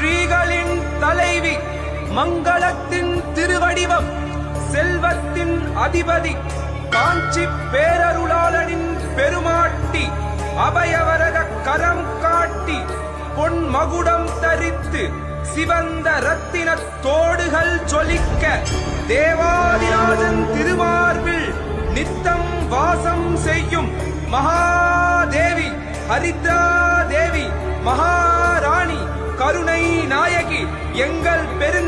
ஸ்ரீகளின் தலைவி மங்களத்தின் திருவடிவம் செல்வத்தின் அதிபதி காஞ்சி பேரருளாளனின் பெருமாட்டி அபயவரத கரம் காட்டி பொன் மகுடம் தரித்து சிவந்த ரத்தின தோடுகள் ஜொலிக்க தேவாதிராஜன் திருமார்பில் நித்தம் வாசம் செய்யும் மகாதேவி ஹரித்ரா தேவி மகா எங்கள் பெரு